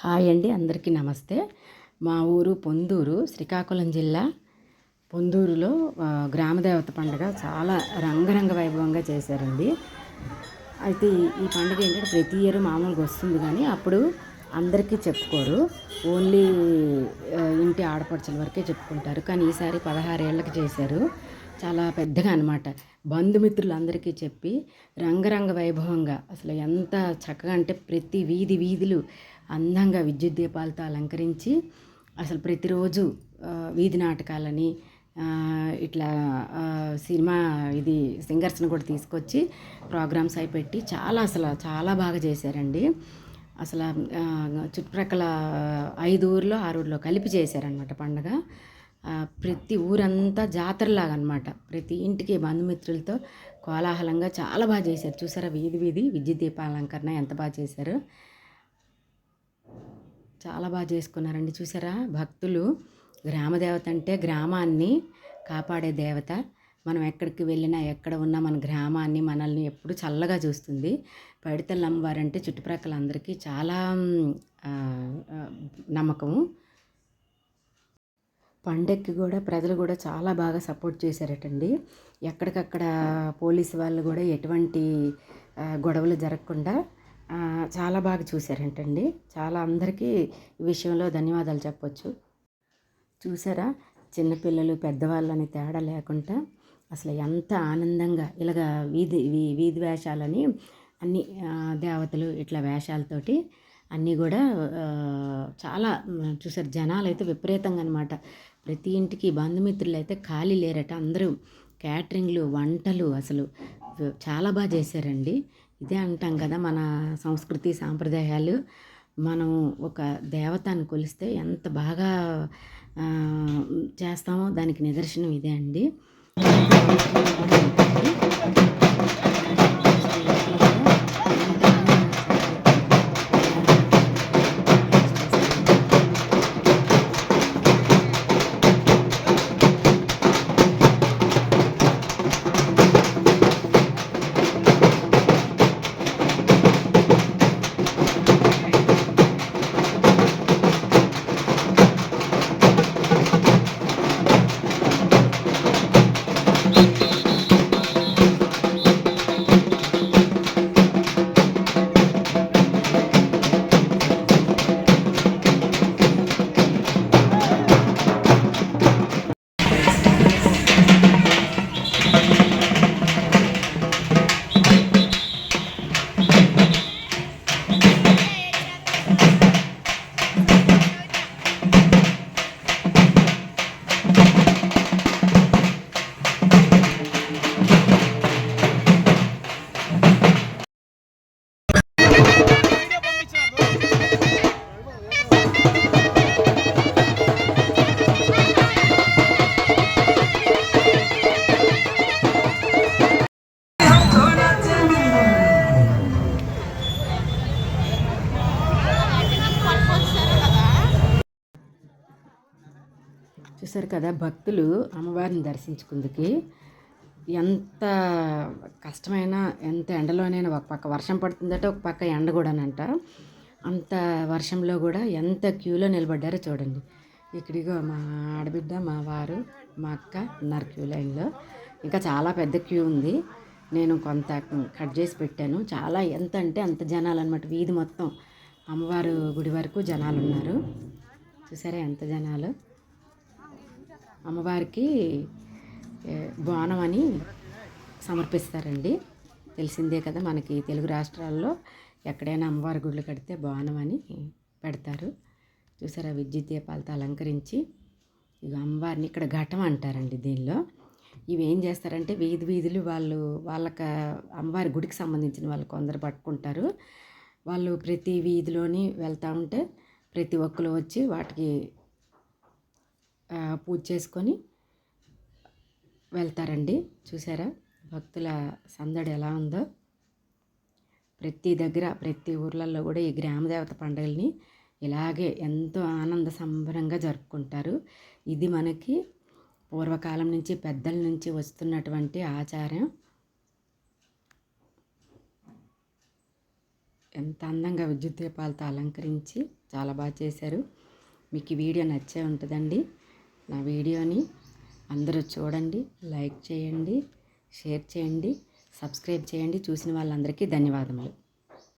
Hi అండి అందరికీ నమస్తే. మా ఊరు పొందూరు శ్రీకాకుళం జిల్లా. పొందూరులో గ్రామదేవత పండుగ చాలా రంగరంగ వైభవంగా చేశారండి. అయితే ఈ- ఈ పండుగ ఏంటంటే ప్రతి ఇయర్ మామూలుగా వస్తుంది కానీ అప్పుడు అందరికీ చెప్పుకోరు. ఓన్లీ ఇంటి ఆడపడుచుల వరకే చెప్పుకుంటారు. కానీ ఈసారి పదహారేళ్ళకి చేశారు. చాలా పెద్దగా అనమాట బంధుమిత్రులందరికీ చెప్పి రంగరంగ వైభవంగా అసలు ఎంత చక్కగా అంటే ప్రతి వీధి వీధులు అందంగా విద్యుత్ దీపాలతో అలంకరించి అసలు ప్రతిరోజు వీధి నాటకాలని ఇట్లా సినిమా ఇది సింగర్స్ని కూడా తీసుకొచ్చి ప్రోగ్రామ్స్ అయి పెట్టి చాలా అసలు చాలా బాగా చేశారండి. అసలు చుట్టుప్రక్కల ఐదు ఊర్లో ఆరు ఊర్లో కలిపి చేశారనమాట పండగ. ప్రతి ఊరంతా జాతరలాగా అనమాట ప్రతి ఇంటికి బంధుమిత్రులతో కోలాహలంగా చాలా బాగా చేశారు. చూసారా వీధి వీధి విద్యుత్ దీపాలంకరణ ఎంత బాగా చేశారు. చాలా బాగా చేసుకున్నారండి. చూసారా భక్తులు. గ్రామదేవత అంటే గ్రామాన్ని కాపాడే దేవత. మనం ఎక్కడికి వెళ్ళినా ఎక్కడ ఉన్నా మన గ్రామాన్ని మనల్ని ఎప్పుడు చల్లగా చూస్తుంది. పడితల అమ్మవారంటే చుట్టుప్రక్కల అందరికీ చాలా నమ్మకము. పండక్కి కూడా ప్రజలు కూడా చాలా బాగా సపోర్ట్ చేశారటండి. ఎక్కడికక్కడ పోలీసు వాళ్ళు కూడా ఎటువంటి గొడవలు జరగకుండా చాలా బాగా చూశారంటండి. చాలా అందరికీ ఈ విషయంలో ధన్యవాదాలు చెప్పొచ్చు. చూసారా? చిన్నపిల్లలు పెద్దవాళ్ళని తేడా లేకుండా అసలు ఎంత ఆనందంగా ఇలాగ వీధి వీ- వీధి వేషాలని అన్ని దేవతలు ఇట్లా వేషాలతోటి అన్నీ కూడా చాలా చూసారు జనాలు అయితే విపరీతంగా అనమాట ప్రతి ఇంటికి బంధుమిత్రులు అయితే ఖాళీ లేరట. అందరూ క్యాటరింగ్లు వంటలు అసలు చాలా బాగా చేశారండి. ఇదే అంటాం కదా మన సంస్కృతి సాంప్రదాయాలు. మనం ఒక దేవతను కొలిస్తే ఎంత బాగా చేస్తామో దానికి నిదర్శనం ఇదే అండి. Thank you. చూశారు కదా భక్తులు అమ్మవారిని దర్శించుకుందుకి. ఎంత కష్టమైన ఎంత ఎండలోనైనా ఒక పక్క వర్షం పడుతుందట ఒక పక్క ఎండ కూడానంట. అంత వర్షంలో కూడా ఎంత క్యూలో నిలబడ్డారో చూడండి. ఇక్కడిగో మా ఆడబిడ్డ మా వారు మా అక్క ఉన్నారు క్యూ లైన్లో. ఇంకా చాలా పెద్ద క్యూ ఉంది. నేను కొంత కట్ చేసి పెట్టాను. చాలా ఎంత అంటే అంత జనాలు అనమాట వీధి మొత్తం అమ్మవారు గుడి వరకు జనాలు ఉన్నారు చూసారా ఎంత జనాలు? అమ్మవారికి బోనం అని సమర్పిస్తారండి. తెలిసిందే కదా మనకి తెలుగు రాష్ట్రాల్లో ఎక్కడైనా అమ్మవారి గుళ్ళు కడితే బోనం అని పెడతారు. చూసారా విద్యుత్ దీపాలతో అలంకరించి ఇక అమ్మవారిని ఇక్కడ ఘటం అంటారండి దీనిలో. ఇవి ఏం చేస్తారంటే వీధి వీధులు వాళ్ళు వాళ్ళకి అమ్మవారి గుడికి సంబంధించిన వాళ్ళు కొందరు పట్టుకుంటారు. వాళ్ళు ప్రతి వీధిలోని వెళ్తూ ఉంటే ప్రతి ఒక్కరు వచ్చి వాటికి పూజ చేసుకొని వెళ్తారండి. చూసారా? భక్తుల సందడి ఎలా ఉందో. ప్రతి దగ్గర ప్రతి ఊర్లలో కూడా ఈ గ్రామదేవత పండుగల్ని ఇలాగే ఎంతో ఆనంద సంబరంగా జరుపుకుంటారు. ఇది మనకి పూర్వకాలం నుంచి పెద్దల నుంచి వస్తున్నటువంటి ఆచారం. ఎంత అందంగా విద్యుత్ దీపాలతో అలంకరించి చాలా బాగా చేశారు. మీకు ఈ వీడియో నచ్చే ఉంటుందండి. నా వీడియోని అందరూ చూడండి లైక్ చేయండి షేర్ చేయండి సబ్స్క్రైబ్ చేయండి. చూసిన వాళ్ళందరికీ ధన్యవాదములు.